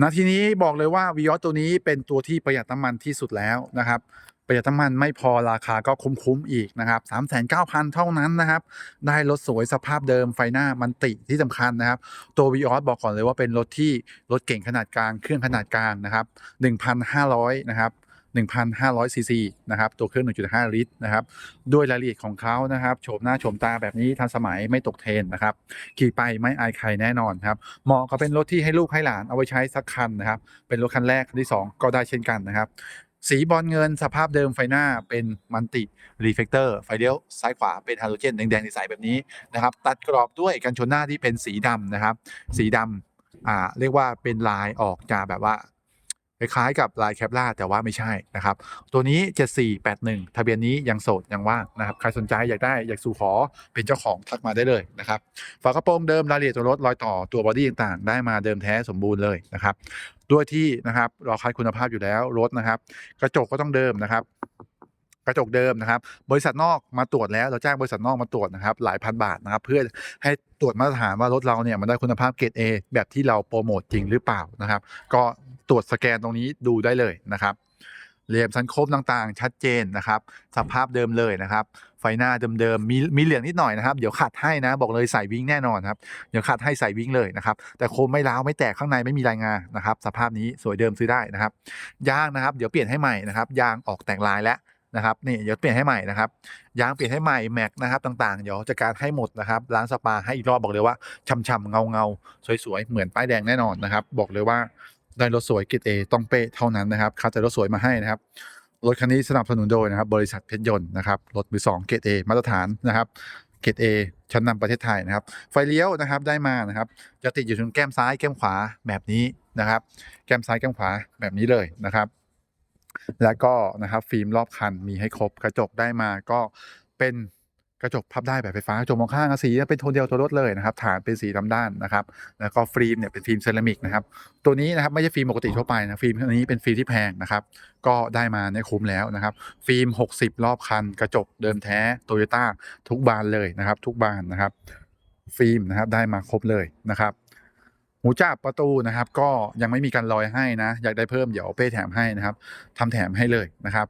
นาทีนี้บอกเลยว่าวีออตัวนี้เป็นตัวที่ประหยัดน้ำมันที่สุดแล้วนะครับ ประหยัดน้ำมันไม่พอราคาก็คุ้มๆอีกนะครับ39,000เท่านั้นนะครับ ได้รถสวยสภาพเดิมไฟหน้ามันติที่สำคัญนะครับ ตัววีออบอกก่อนเลยว่าเป็นรถที่รถเก่งขนาดกลางเครื่องขนาดกลางนะครับ1,500นะครับ 1,500ซีซีนะครับตัวเครื่อง 1.5 ลิตรนะครับด้วยรายละเอียดของเขานะครับโฉมหน้าโฉมตาแบบนี้ทันสมัยไม่ตกเทรนนะครับขี่ไปไม่อายใครแน่นอนครับเหมาะกับเป็นรถที่ให้ลูกให้หลานเอาไว้ใช้สักคันนะครับเป็นรถคันแรกคันที่ 2 ก็ได้เช่นกันนะครับสีบอลเงินสภาพเดิมไฟหน้าเป็นมันติรีเฟกเตอร์ไฟเลี้ยวซ้ายขวาเป็นฮาโลเจนแดงๆใสๆแบบนี้นะครับตัดกรอบด้วยกันชนหน้าที่เป็นสีดำนะครับ สีดำอ่าเรียกว่าเป็นลายออกจะแบบว่า คล้ายๆกับลายแคปล่าแต่ว่าไม่ใช่นะครับ ตัวนี้ 7481 ทะเบียนนี้ยังโสดยังว่างนะครับ ใครสนใจอยากได้อยากสู่ขอเป็นเจ้าของทักมาได้เลยนะครับ ฝากระโปรงเดิมรายละเอียดตัวรถรอยต่อตัวบอดี้ต่างๆ ได้มาเดิมแท้สมบูรณ์เลยนะครับ ด้วยที่นะครับเราคัดคุณภาพอยู่แล้วรถนะครับ กระจกก็ต้องเดิมนะครับกระจกเดิมนะครับ บริษัทนอกมาตรวจแล้วเราจ้างบริษัทนอกมาตรวจนะครับ หลายพันบาทนะครับ เพื่อให้ตรวจมาตรฐานว่ารถเราเนี่ยมันได้คุณภาพเกรด A แบบที่เราโปรโมทจริงหรือเปล่านะครับ ก็ ตรวจสแกนตรงนี้ดูได้เลยนะครับเหลี่ยมสันโคมต่างๆ ชัดเจนนะครับ สภาพเดิมเลยนะครับ ไฟหน้าเดิมๆมีมีเหลืองนิดหน่อยนะครับ เดี๋ยวขัดให้นะบอกเลยใส่วิ่งแน่นอนครับเดี๋ยวขัดให้ใส่วิ่งเลยนะครับ แต่โคมไม่ร้าวไม่แตกข้างในไม่มีรายงานนะครับ สภาพนี้สวยเดิมซื้อได้นะครับยางนะครับ เดี๋ยวเปลี่ยนให้ใหม่นะครับยางออกแต่งลายแล้วนะครับนี่เดี๋ยวเปลี่ยนให้ใหม่นะครับยางเปลี่ยนให้ใหม่แม็กนะครับต่างๆเดี๋ยวจัดการให้หมดนะครับร้านสปาให้อีกรอบบอกเลยว่าช่ำๆเงาๆสวยๆเหมือนป้ายแดงแน่นอนนะครับ บอกเลยว่า ได้รถสวยเกรดเอต้องเป๊ะเท่านั้นนะครับคัดแต่รถสวยมาให้นะครับรถคันนี้สนับสนุนโดยนะครับบริษัทเพชรยนต์นะครับรถมือสองเกรดเอมาตรฐานนะครับเกรดเอชั้นนำประเทศไทยนะครับ ไฟเลี้ยวนะครับได้มานะครับจะติดอยู่ตรงแก้มซ้ายแก้มขวาแบบนี้นะครับ แก้มซ้ายแก้มขวาแบบนี้เลยนะครับ แล้วก็นะครับฟิล์มรอบคันมีให้ครบกระจกได้มาก็เป็น กระจกพับได้แบบไฟฟ้ากระจกมองข้างสีเป็นโทนเดียวตัวรถเลยนะครับฐานเป็นสีดำด้านนะครับแล้วก็ฟิล์มเนี่ยเป็นฟิล์มเซรามิกนะครับตัวนี้นะครับไม่ใช่ฟิล์มปกติทั่วไปนะฟิล์มอันนี้เป็นฟิล์มที่แพงนะครับก็ได้มาเนี่ยคุ้มแล้วนะครับฟิล์ม 60 รอบคัน กระจกเดิมแท้โตโยต้าทุกบานเลยนะครับ ทุกบานนะครับ ฟิล์มนะครับได้มาครบเลยนะครับหูจับประตูนะครับ ก็ยังไม่มีการลอยให้นะ อยากได้เพิ่มเดี๋ยวเป้แถมให้นะครับทำแถมให้เลยนะครับ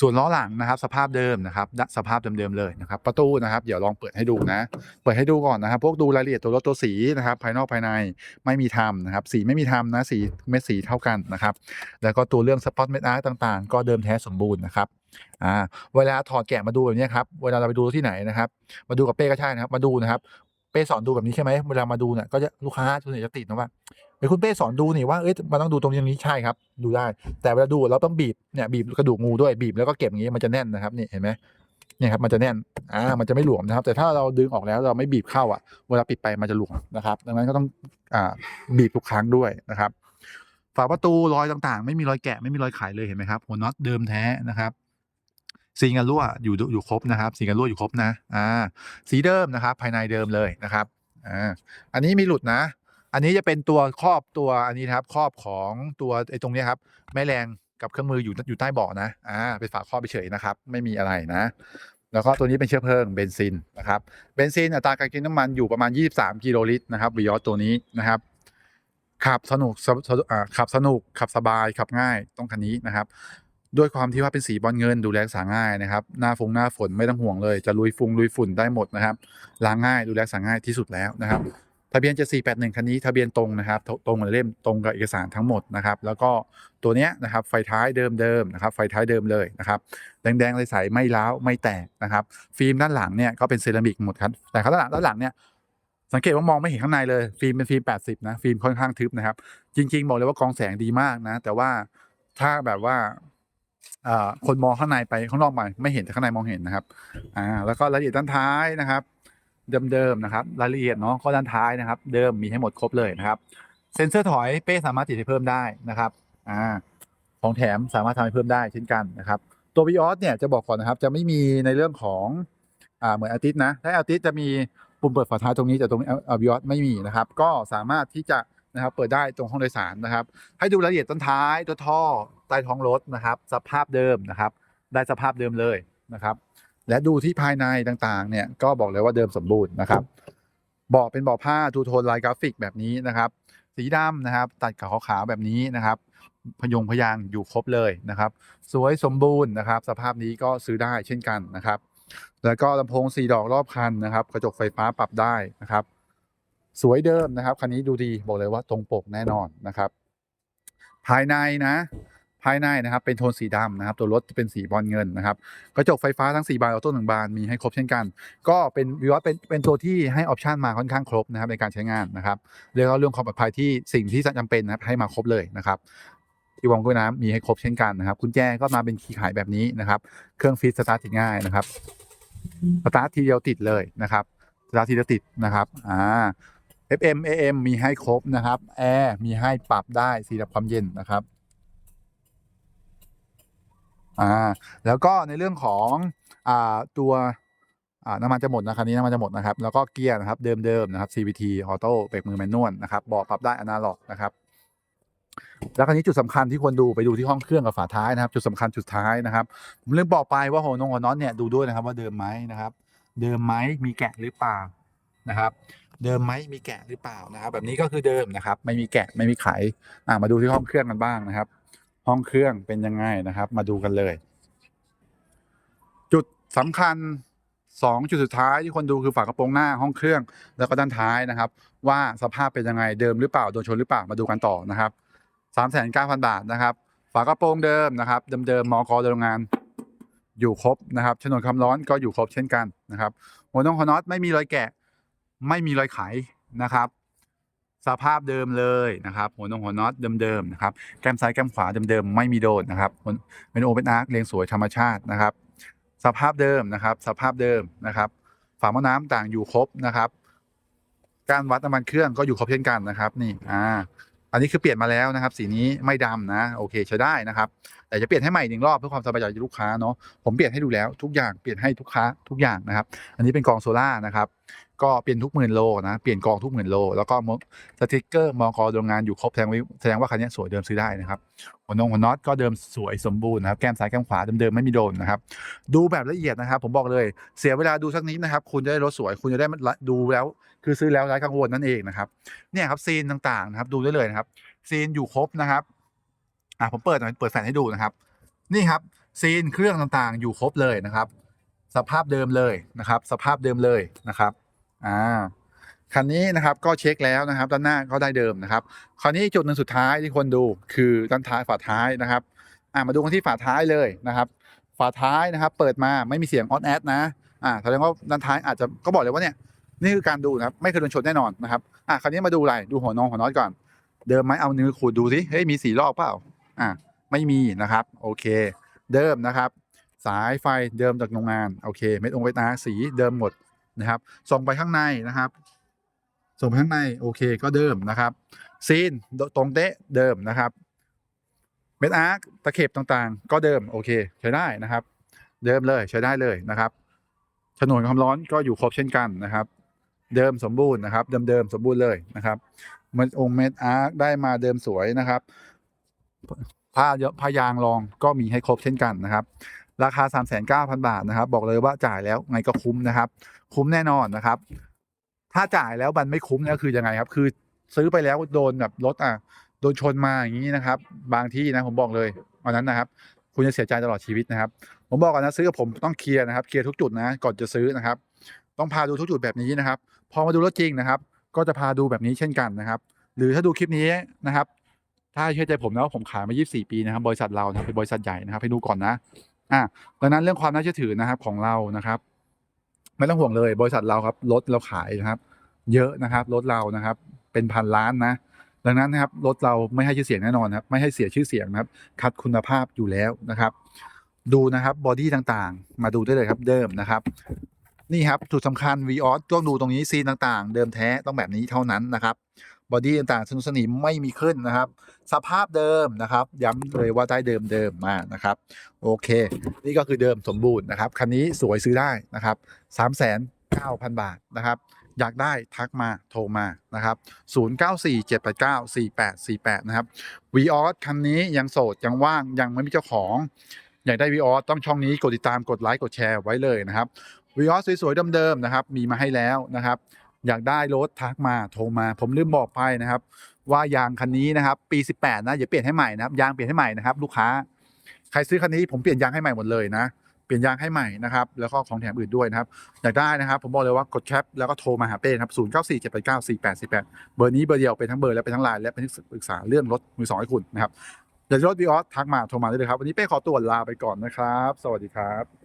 ส่วนล้อหลังนะครับ สภาพเดิมนะครับ สภาพเดิมๆเลยนะครับ ประตูนะครับเดี๋ยวลองเปิดให้ดูนะ เปิดให้ดูก่อนนะครับ พวกดูรายละเอียดตัวรถตัวสีนะครับ ภายนอกภายในไม่มีทำนะครับ สีไม่มีทำนะสีเม็ดสีเท่ากันนะครับ แล้วก็ตัวเรื่องสปอตเม็ดอาร์ต่างๆ ก็เดิมแท้สมบูรณ์นะครับอ่าเวลาถอดแกะมาดูแบบนี้ครับเวลาเราไปดูที่ไหนนะครับ มาดูกับเป้ก็ใช่นะครับ มาดูนะครับเป้สอนดูแบบนี้ใช่ไหมเวลามาดูเนี่ยก็จะลูกค้าส่วนใหญ่จะติดนะว่า เฮ้คุณเป้สอนดูนี่ว่าเอ้ยมันต้องดูตรงนี้ใช่ครับ ดูได้ แต่เวลาดูเราต้องบีบเนี่ยบีบกระดูกงูด้วยบีบแล้วก็เก็บอย่างนี้มันจะแน่นนะครับนี่เห็นไหมเนี่ยครับมันจะแน่นอ่ามันจะไม่หลวมนะครับ แต่ถ้าเราดึงออกแล้วเราไม่บีบเข้าอะ เวลาปิดไปมันจะหลวมนะครับ ดังนั้นก็ต้องอ่าบีบทุกครั้งด้วยนะครับ ฝาประตูรอยต่างๆ ไม่มีรอยแกะไม่มีรอยไขเลยเห็นไหมครับหัวน็อตเดิมแท้นะครับสีกันรั่วอยู่อยู่ครบนะครับสีกันรั่วอยู่ครบนะอ่าสีเดิมนะครับ ภายในเดิมเลยนะครับอ่าอันนี้มีหลุดนะ อันนี้จะเป็นตัวครอบตัวอันนี้นะครับครอบของตัวไอ้ตรงนี้ครับแม่แรงกับเครื่องมืออยู่อยู่ใต้เบาะนะอ่าเป็นฝาครอบเฉยนะครับ ไม่มีอะไรนะ แล้วก็ตัวนี้เป็นเชื้อเพลิงเบนซินนะครับเบนซินอัตราการกินน้ำมันอยู่ประมาณ 23 กิโลลิตรนะครับวิออสตัวนี้นะครับขับสนุกขับสนุกขับสบายขับง่ายต้องคันนี้นะครับด้วยความที่ว่าเป็นสีบอลเงินดูแลรักษาง่ายนะครับ หน้าฟงหน้าฝนไม่ต้องห่วงเลย จะลุยฟุงลุยฝุ่นได้หมดนะครับล้างง่ายดูแลรักษาง่ายที่สุดแล้วนะครับ ทะเบียน 7481 คันนี้ทะเบียนตรงนะครับตตรงกับเล่มตรงกับเอกสารทั้งหมดนะครับ แล้วก็ตัวเนี้ยนะครับไฟท้ายเดิมๆนะครับ ไฟท้ายเดิมเลยนะครับ แดงๆใสๆไม่ร้าวไม่แตกนะครับ ฟิล์มด้านหลังเนี่ยก็เป็นเซรามิกหมดครับ แต่ข้างหลังด้านหลังเนี่ยสังเกตว่ามองไม่เห็นข้างในเลย ฟิล์มเป็นฟิล์ม 80 นะ ฟิล์มค่อนข้างทึบนะครับ จริง ๆ บอกเลยว่ากองแสงดีมากนะ แต่ว่าถ้าแบบว่าคนมองข้างในไปข้างนอกมาไม่เห็นแต่ข้างในมองเห็นนะครับอ่าแล้วก็รายละเอียดด้านท้ายนะครับ เดิมๆนะครับรายละเอียดเนาะก็ด้านท้ายนะครับ เดิมมีให้หมดครบเลยนะครับเซ็นเซอร์ถอยเป้สามารถติดให้เพิ่มได้นะครับอ่าของแถมสามารถทำให้เพิ่มได้เช่นกันนะครับ ตัว v ีออสเนี่ยจะบอกก่อนนะครับ จะไม่มีในเรื่องของอ่าเหมือนอาทิตย์นะถ้าอาทิตย์จะมีปุ่มเปิดฝาท้ายตรงนี้แต่ตรงวิออสไม่มีนะครับ ก็สามารถที่จะนะครับเปิดได้ตรงห้องโดยสารนะครับ ให้ดูรายละเอียดต้นท้ายตัวท่อใต้ท้องรถนะครับ สภาพเดิมนะครับ ได้สภาพเดิมเลยนะครับ และดูที่ภายในต่างๆ เนี่ยก็บอกเลยว่าเดิมสมบูรณ์นะครับเบาะเป็นเบาะผ้าทูโทนลายกราฟิกแบบนี้นะครับ สีดำนะครับ ตัดกับขาวๆแบบนี้นะครับ พยงพยางค์อยู่ครบเลยนะครับ สวยสมบูรณ์นะครับ สภาพนี้ก็ซื้อได้เช่นกันนะครับ แล้วก็ลำโพงสี่ดอกรอบคันนะครับ กระจกไฟฟ้าปรับได้นะครับ สวยเดิมนะครับคันนี้ดูดีบอกเลยว่าตรงปกแน่นอนนะครับ ภายในนะ ภายในนะครับเป็นโทนสีดำนะครับตัวรถจะเป็นสีบอลเงินนะครับกระจกไฟฟ้าทั้ง4บานออโต้หนึ่งบานมีให้ครบเช่นกัน ก็เป็นวิวัฒน์เป็นเป็นตัวที่ให้ออปชันมาค่อนข้างครบนะครับในการใช้งานนะครับเรื่องเรื่องความปลอดภัยที่สิ่งที่จำเป็นนะครับให้มาครบเลยนะครับที่วางกุ้ยน้ำมีให้ครบเช่นกันนะครับกุญแจก็มาเป็นคีย์ขายแบบนี้นะครับ เครื่องฟีดสตาร์ทง่ายนะครับสตาร์ททีเดียวติดเลยนะครับสตาร์ททีเดียวติดนะครับอ่า FM AM มีให้ครบนะครับแอร์มีให้ปรับได้สีดับความเย็นนะครับ อ่าแล้วก็ในเรื่องของอ่าตัวอ่าน้ำมันจะหมดนะคันนี้น้ำมันจะหมดนะครับแล้วก็เกียร์นะครับเดิมๆนะครับ CVT ออโต้เบรกมือแมนนวลนะครับเบาะปรับได้อนาล็อกนะครับแล้วคันนี้จุดสำคัญที่ควรดูไปดูที่ห้องเครื่องกับฝาท้ายนะครับ จุดสำคัญจุดท้ายนะครับผมลืมบอกไปว่าโหนงหัวน็อตเนี่ยดูด้วยนะครับว่าเดิมไหมนะครับ เดิมไหมมีแกะหรือเปล่านะครับ เดิมไหมมีแกะหรือเปล่านะครับ แบบนี้ก็คือเดิมนะครับ ไม่มีแกะไม่มีไขอ่ามาดูที่ห้องเครื่องกันบ้างนะครับ ห้องเครื่องเป็นยังไงนะครับ มาดูกันเลย จุดสำคัญสองจุดสุดท้ายที่คนดูคือฝากระโปรงหน้าห้องเครื่องแล้วก็ด้านท้ายนะครับ ว่าสภาพเป็นยังไงเดิมหรือเปล่าโดนชนหรือเปล่ามาดูกันต่อนะครับสามแสนเก้าพันบาทนะครับ ฝากระโปรงเดิมนะครับ เดิมๆมอกโรงงาน อยู่ครบนะครับฉนวนความร้อนก็อยู่ครบเช่นกันนะครับหัวน้องคอนอตไม่มีรอยแกะ ไม่มีรอยไขนะครับ สภาพเดิมเลยนะครับหัวนงหัวน็อตเดิมๆนะครับแก้มซ้ายแก้มขวาเดิมๆไม่มีโดนนะครับเป็นโอเปนอาร์คเรียงสวยธรรมชาตินะครับ สภาพเดิมนะครับ สภาพเดิมนะครับ ฝาหม้อน้ำต่างอยู่ครบนะครับการวัดน้ำมันเครื่องก็อยู่ครบเช่นกันนะครับ นี่อ่าอันนี้คือเปลี่ยนมาแล้วนะครับ สีนี้ไม่ดำนะ โอเคใช้ได้นะครับ แต่จะเปลี่ยนให้ใหม่หนึ่งรอบเพื่อความสบายใจลูกค้าเนาะผมเปลี่ยนให้ดูแล้วทุกอย่างเปลี่ยนให้ทุกค้าทุกอย่างนะครับ อันนี้เป็นกองโซล่านะครับ ก็เปลี่ยนทุกหมื่นโลนะเปลี่ยนกองทุกหมื่นโล แล้วก็สติกเกอร์มอกโรงงานอยู่ครบแสดงว่าแสดงว่าคันนี้สวยเดิมซื้อได้นะครับหัวนงหัวน็อตก็เดิมสวยสมบูรณ์นะครับแก้มซ้ายแก้มขวาเดิมๆไม่มีโดนนะครับดูแบบละเอียดนะครับ ผมบอกเลยเสียเวลาดูสักนิดนะครับ คุณจะได้รถสวย คุณจะได้ดูแล้ว คือซื้อแล้วไร้กังวลนั่นเองนะครับเนี่ยครับซีนต่างๆนะครับดูได้เลยนะครับซีนอยู่ครบนะครับอ่าผมเปิดหน่อยเปิดแฟลชให้ดูนะครับ นี่ครับซีนเครื่องต่างๆ อยู่ครบเลยนะครับ สภาพเดิมเลยนะครับ สภาพเดิมเลยนะครับ อ่าคันนี้นะครับก็เช็คแล้วนะครับ ด้านหน้าก็ได้เดิมนะครับ คราวนี้จุดหนึ่งสุดท้ายที่ควรดูคือด้านท้ายฝาท้ายนะครับอ่ามาดูกันที่ฝาท้ายเลยนะครับ ฝาท้ายนะครับ เปิดมาไม่มีเสียงออนแอดนะอ่าแสดงว่าด้านท้ายอาจจะก็บอกเลยว่าเนี่ยนี่คือการดูนะครับไม่เคยโดนชนแน่นอนนะครับอ่าคราวนี้มาดูอะไรดูหัวนองหัวน็อตก่อน เดิมไหมเอานิ้วขูดดูสิเฮ้ยมีสีรอบเปล่าอ่าไม่มีนะครับโอเค เดิมนะครับ สายไฟเดิมจากโรงงานโอเค เม็ดองค์เม็ดนาสีเดิมหมด นะครับ ส่งไปข้างในนะครับ ส่งไปข้างในโอเคก็เดิมนะครับ ซีนตรงเตะเดิมนะครับเม็ดอาร์คตะเข็บต่างๆ ก็เดิมโอเคใช้ได้นะครับ เดิมเลยใช้ได้เลยนะครับฉนวนความร้อนก็อยู่ครบเช่นกันนะครับ เดิมสมบูรณ์นะครับเดิมๆสมบูรณ์เลยนะครับเม็ดองค์เม็ดอาร์คได้มาเดิมสวยนะครับผ้าผ้ายางรองก็มีให้ครบเช่นกันนะครับ ราคา 3 9 0 0 0 บาทนะครับ บอกเลยว่าจ่ายแล้วไงก็คุ้มนะครับ คุ้มแน่นอนนะครับ ถ้าจ่ายแล้วมันไม่คุ้มเนี่ยคือยังไงครับ คือซื้อไปแล้วโดนแบบรถอะโดนชนมาอย่างนี้นะครับ บางที่นะผมบอกเลยวันนั้นนะครับ คุณจะเสียใจตลอดชีวิตนะครับ ผมบอกก่อนนะซื้อกับผมต้องเคลียร์นะครับเคลียร์ทุกจุดนะก่อนจะซื้อนะครับ ต้องพาดูทุกจุดแบบนี้นะครับ พอมาดูรถจริงนะครับ ก็จะพาดูแบบนี้เช่นกันนะครับ หรือถ้าดูคลิปนี้นะครับ ถ้าเชื่อใจผมนะว่าผมขายมา 24 ปีนะครับ บริษัทเรานะเป็นบริษัทใหญ่นะครับให้ดูก่อนนะ อะดังนั้นเรื่องความน่าเชื่อถือนะครับของเรานะครับ ไม่ต้องห่วงเลย บริษัทเราครับรถเราขายนะครับ เยอะนะครับรถเรานะครับ เป็นพันล้านนะ ดังนั้นนะครับรถเราไม่ให้ชื่อเสียงแน่นอนครับ ไม่ให้เสียชื่อเสียงนะครับ คัดคุณภาพอยู่แล้วนะครับ ดูนะครับบอดี้ต่างๆ มาดูได้เลยครับเดิมนะครับนี่ครับจุดสำคัญ v ีออสต้องดูตรงนี้ซีนต่างๆ เดิมแท้ต้องแบบนี้เท่านั้นนะครับ บอดี้ต่างๆสนุสนิมไม่มีขึ้นนะครับ สภาพเดิมนะครับ ย้ำเลยว่าได้เดิมเดิมมานะครับ โอเค นี่ก็คือเดิมสมบูรณ์นะครับ คันนี้สวยซื้อได้นะครับสามแสนเก้าพันบาทนะครับ อยากได้ทักมาโทรมานะครับ0 9 4 7 8 9 4 8 4 8 นะครับ v ีออสคันนี้ยังโสด ยังว่างยังไม่มีเจ้าของ อยากได้ v ีออสต้องช่องนี้กดติดตามกดไลค์กดแชร์ไว้เลยนะครับ v ีออสสวยๆเดิมๆนะครับ มีมาให้แล้วนะครับ อยากได้รถทักมาโทรมา ผมลืมบอกไปนะครับ ว่ายางคันนี้นะครับ ปี 18 นะอย่าเปลี่ยนให้ใหม่นะครับยางเปลี่ยนให้ใหม่นะครับลูกค้า ใครซื้อคันนี้ผมเปลี่ยนยางให้ใหม่หมดเลยนะเปลี่ยนยางให้ใหม่นะครับแล้วก็ของแถมอื่นด้วยนะครับอยากได้นะครับ ผมบอกเลยว่ากดแคปแล้วก็โทรมาหาเป้ครับ0 9 4 7 8 9 4 8 4 8เบอร์นี้เบอร์เดียวเป็นทั้งเบอร์และเป็นทั้งไลน์และเป็นที่ปรึกษาเรื่องรถมือสองให้คุณนะครับอยากจะรถวีออสทักมาโทรมาได้เลยครับวันนี้เป้ขอตัวลาไปก่อนนะครับ สวัสดีครับ